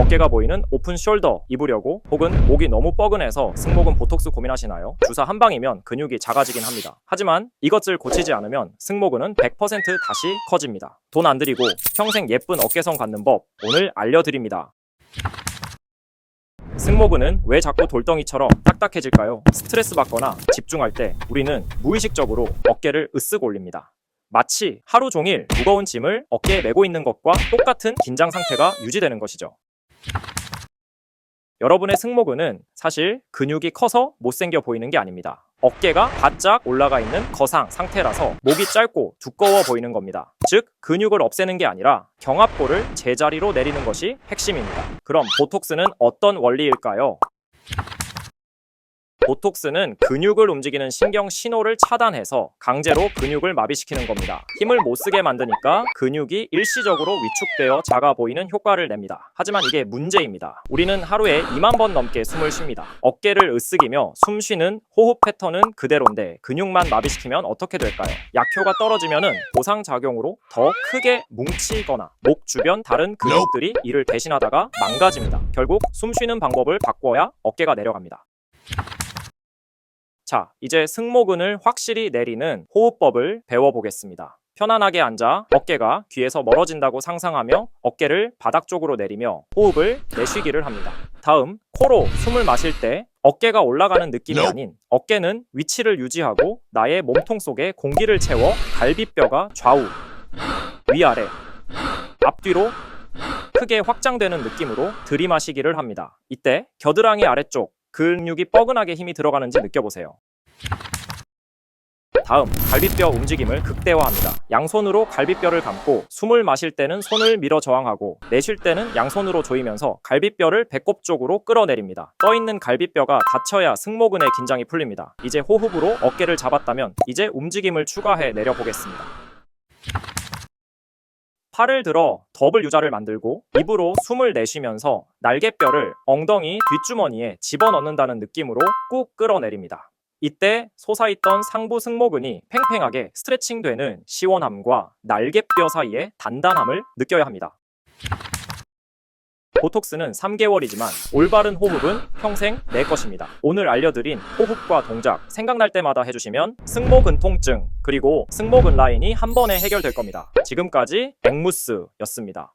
어깨가 보이는 오픈 숄더 입으려고 혹은 목이 너무 뻐근해서 승모근 보톡스 고민하시나요? 주사 한 방이면 근육이 작아지긴 합니다. 하지만 이것을 고치지 않으면 승모근은 100% 다시 커집니다. 돈 안 들이고 평생 예쁜 어깨선 갖는 법 오늘 알려드립니다. 승모근은 왜 자꾸 돌덩이처럼 딱딱해질까요? 스트레스 받거나 집중할 때 우리는 무의식적으로 어깨를 으쓱 올립니다. 마치 하루 종일 무거운 짐을 어깨에 메고 있는 것과 똑같은 긴장 상태가 유지되는 것이죠. 여러분의 승모근은 사실 근육이 커서 못생겨 보이는 게 아닙니다. 어깨가 바짝 올라가 있는 거상 상태라서 목이 짧고 두꺼워 보이는 겁니다. 즉, 근육을 없애는 게 아니라 경합골을 제자리로 내리는 것이 핵심입니다. 그럼 보톡스는 어떤 원리일까요? 보톡스는 근육을 움직이는 신경 신호를 차단해서 강제로 근육을 마비시키는 겁니다. 힘을 못 쓰게 만드니까 근육이 일시적으로 위축되어 작아 보이는 효과를 냅니다. 하지만 이게 문제입니다. 우리는 하루에 2만 번 넘게 숨을 쉽니다. 어깨를 으쓱이며 숨 쉬는 호흡 패턴은 그대로인데 근육만 마비시키면 어떻게 될까요? 약효가 떨어지면은 보상 작용으로 더 크게 뭉치거나 목 주변 다른 근육들이 이를 대신하다가 망가집니다. 결국 숨 쉬는 방법을 바꿔야 어깨가 내려갑니다. 자, 이제 승모근을 확실히 내리는 호흡법을 배워보겠습니다. 편안하게 앉아 어깨가 귀에서 멀어진다고 상상하며 어깨를 바닥 쪽으로 내리며 호흡을 내쉬기를 합니다. 다음, 코로 숨을 마실 때 어깨가 올라가는 느낌이 아닌 어깨는 위치를 유지하고 나의 몸통 속에 공기를 채워 갈비뼈가 좌우, 위아래, 앞뒤로 크게 확장되는 느낌으로 들이마시기를 합니다. 이때 겨드랑이 아래쪽 근육이 뻐근하게 힘이 들어가는지 느껴보세요. 다음, 갈비뼈 움직임을 극대화합니다. 양손으로 갈비뼈를 감고 숨을 마실 때는 손을 밀어 저항하고 내쉴 때는 양손으로 조이면서 갈비뼈를 배꼽 쪽으로 끌어내립니다. 떠있는 갈비뼈가 닫혀야 승모근의 긴장이 풀립니다. 이제 호흡으로 어깨를 잡았다면 이제 움직임을 추가해 내려보겠습니다. 팔을 들어 더블 유자를 만들고 입으로 숨을 내쉬면서 날개뼈를 엉덩이 뒷주머니에 집어넣는다는 느낌으로 꾹 끌어내립니다. 이때 솟아있던 상부 승모근이 팽팽하게 스트레칭되는 시원함과 날개뼈 사이의 단단함을 느껴야 합니다. 보톡스는 3개월이지만 올바른 호흡은 평생 내 것입니다. 오늘 알려드린 호흡과 동작 생각날 때마다 해주시면 승모근 통증 그리고 승모근 라인이 한 번에 해결될 겁니다. 지금까지 앵무스였습니다.